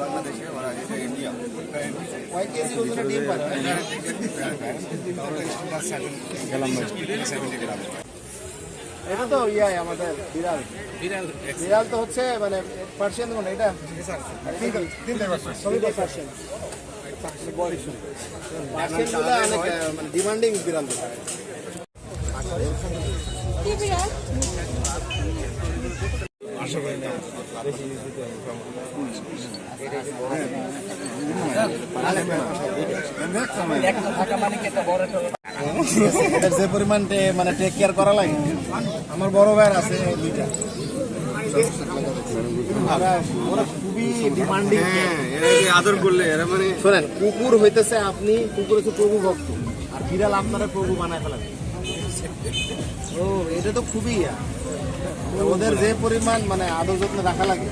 বাংলাদেশে ওরা ইন্ডিয়া কয় কেজি ওজনের ডিম পারে সেভেন্টি গ্রাম এটা তো ইয়াই আমাদের বিড়াল। বিড়াল তো হচ্ছে মানে পার্সিয়ান কোন এটা? সবই পার্সিয়ান। মানে ডিমান্ডিং বিড়াল বিড়াল এটার যে পরিমাণ মানে টেক কেয়ার করা লাগে আমার বড় ভাইয়ের আছে দুইটা। ওরা ওরা খুবই ডিমান্ডিং আদর করলে এরা মানে শোনেন। কুকুর হইতেছে আপনি কুকুর হচ্ছে প্রভু ভক্ত। আর বিড়াল আপনারা প্রভু বানায় ফেলাবেন ও এটা তো খুবই ওদের যে পরিমাণ মানে আদর যত্ন রাখা লাগে।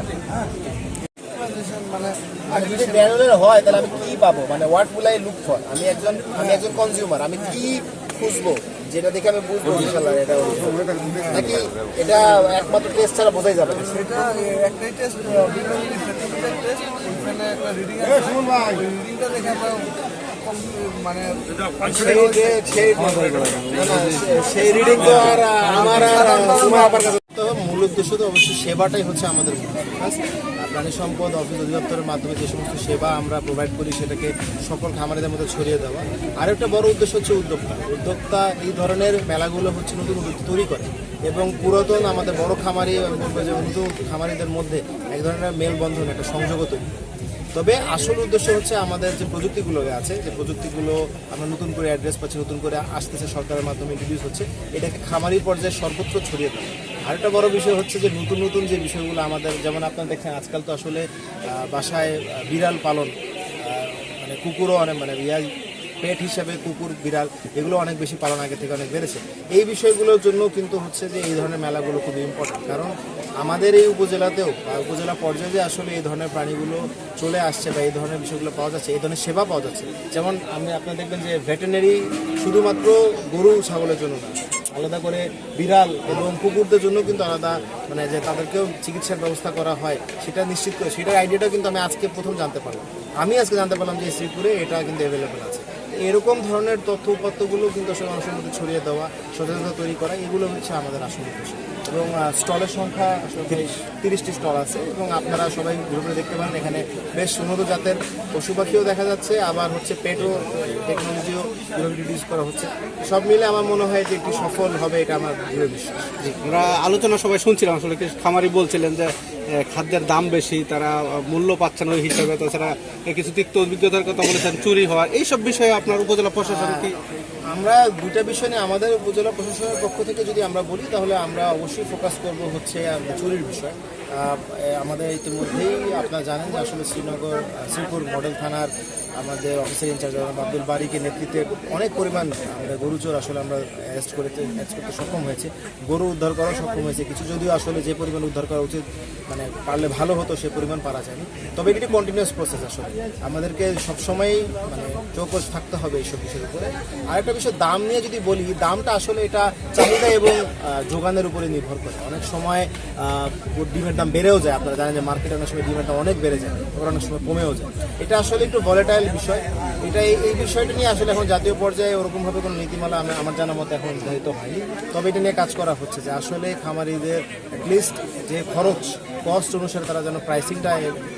মানে আর যদি হয় তাহলে আমি পাবো? মানে what will I look for আমি একজন আমি একজন কনজিউমার আমি কি খুঁজবো? যেটা দেখে আমি বুঝব ইনশাল্লাহ এটা। নাকি এটা একমাত্র টেস্ট ছাড়া বোঝাই যাবে সেটা একটাই টেস্ট বিভিন্ন সার্টিফিকেট টেস্ট ওইখানে একটা রিডিং আছে। রিডিংটা দেখে আমরা মানে সেই রিডিং তো আর আমার আর কাছে উদ্দেশ্য তো অবশ্যই সেবাটাই হচ্ছে আমাদের প্রাণী সম্পদ, অফিস অধিদপ্তরের মাধ্যমে যে সমস্ত সেবা আমরা প্রোভাইড করি, সেটাকে সকল খামারিদের মধ্যে ছড়িয়ে দেওয়া। আর একটা বড় উদ্দেশ্য হচ্ছে উদ্যোক্তা। উদ্যোক্তা এই ধরনের মেলাগুলো হচ্ছে নতুন উদ্যোক্তা তৈরি করে এবং পুরাতন আমাদের বড় খামারি বলব যে নতুন খামারিদের মধ্যে এক ধরনের মেলবন্ধন, একটা সংযোগও তৈরি তবে আসল উদ্দেশ্য হচ্ছে আমাদের যে প্রযুক্তিগুলো আছে, যে প্রযুক্তিগুলো আমরা নতুন করে অ্যাড্রেস পাচ্ছি, নতুন করে আসতেছে সরকারের মাধ্যমে ইন্ট্রোডিউস হচ্ছে, এটাকে খামারি পর্যায়ে সর্বত্র ছড়িয়ে দেওয়া। আরেকটা বড় বিষয় হচ্ছে যে নতুন নতুন যে বিষয়গুলো আমাদের, যেমন আপনারা দেখছেন, আজকাল তো আসলে বাসায় বিড়াল পালন মানে কুকুরও অনেক মানে ইয়াই পেট হিসাবে কুকুর, বিড়াল, এগুলো অনেক বেশি পালন আগে থেকে অনেক বেড়েছে। এই বিষয়গুলোর জন্য কিন্তু হচ্ছে যে এই ধরনের মেলাগুলো খুব ইম্পর্টেন্ট কারণ আমাদের এই উপজেলাতেও উপজেলা পর্যায়ে আসলে এই ধরনের প্রাণীগুলো চলে আসছে বা এই ধরনের বিষয়গুলো পাওয়া যাচ্ছে, এই ধরনের সেবা পাওয়া যাচ্ছে। যেমন আমি, আপনারা দেখবেন যে ভেটেনারি শুধুমাত্র গরু, ছাগলের জন্য না আলাদা করে বিড়াল এবং কুকুরদের জন্য কিন্তু আলাদা মানে যে তাদেরকেও চিকিৎসার ব্যবস্থা করা হয়, সেটা নিশ্চিত করে সেটার আইডিয়াটা কিন্তু আমি আজকে প্রথম জানতে পারলাম। আমি আজকে জানতে পারলাম যে শ্রীপুরে এটা কিন্তু অ্যাভেলেবেল আছে। এরকম ধরনের তথ্য উপাত্তগুলো কিন্তু আসলে মানুষের মধ্যে ছড়িয়ে দেওয়া, সচেতনতা তৈরি করা, এগুলো হচ্ছে আমাদের আসল উদ্দেশ্য। এবং স্টলের সংখ্যা আসলে তিরিশটি স্টল আছে এবং আপনারা সবাই ঘুরে দেখতে পারেন এখানে বেশ উন্নত জাতের পশু পাখিও দেখা যাচ্ছে, আবার হচ্ছে পেটও টেকনোলজিও ইউজ করা হচ্ছে। সব মিলে আমার মনে হয় যে একটু সফল হবে, এটা আমার দৃঢ় বিশ্বাস। আমরা আলোচনা সবাই শুনছিলাম, আসলে খামারি বলছিলেন যে খাদ্যের দাম বেশি, তারা মূল্য পাচ্ছেন ওই হিসাবে, তাছাড়া কিছু তিক্ত অভিজ্ঞতার কথা বলেছেন, চুরি হওয়ার, এইসব বিষয়ে আপনার উপজেলা প্রশাসন কি? আমরা দুইটা বিষয় নিয়ে আমাদের উপজেলা প্রশাসনের পক্ষ থেকে যদি আমরা বলি, তাহলে আমরা অবশ্যই ফোকাস করব হচ্ছে চুরির বিষয়। আমাদের ইতিমধ্যেই আপনারা জানেন যে আসলে শ্রীনগর শ্রীপুর মডেল থানার আমাদের অফিসার ইনচার্জ আব্দুল বারিকের নেতৃত্বে অনেক পরিমাণ আমাদের গরু চোর আসলে আমরা অ্যারেস্ট করতে অ্যারেস্ট করতে সক্ষম হয়েছে। গরু উদ্ধার করাও সক্ষম হয়েছে কিছু, যদিও আসলে যে পরিমাণ উদ্ধার করা উচিত মানে পারলে ভালো হতো সে পরিমাণ পারা যায়নি। তবে এটি কন্টিনিউয়াস প্রসেস আসলে। আমাদেরকে সবসময়ই মানে চৌকস থাকতে হবে এইসব বিষয়ের উপরে। আরেকটা বিষয়, দাম নিয়ে যদি বলি, দামটা আসলে এটা চাহিদা এবং যোগানের উপরে নির্ভর করে। অনেক সময় ডিমের দাম বেড়েও যায়। আপনারা জানেন যে মার্কেটে অনেক সময় ডিমের দাম অনেক বেড়ে যায় আবার অনেক সময় কমেও যায়। এটা আসলে একটু ভলেটাইল বিষয়। এটা এই এই বিষয়টা নিয়ে আসলে এখন জাতীয় পর্যায়ে ওরকমভাবে কোনো নীতিমালা আমি আমার জানা মতো এখন নির্ধারিত হয়নি। তবে এটা নিয়ে কাজ করা হচ্ছে যে আসলে খামারিদের লিস্ট যে খরচ কস্ট অনুসারে তারা যেন প্রাইসিংটা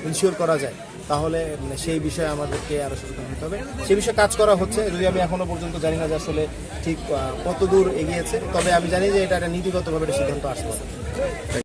ইনশিওর করা যায়, তাহলে মানে সেই বিষয়ে আমাদেরকে আরও সচেতন হতে হবে। সেই বিষয়ে কাজ করা হচ্ছে। যদি আমি এখনও পর্যন্ত জানি না যে আসলে ঠিক কত দূর এগিয়েছে, তবে আমি জানি যে এটা একটা নীতিগতভাবে একটা সিদ্ধান্ত আসতে হবে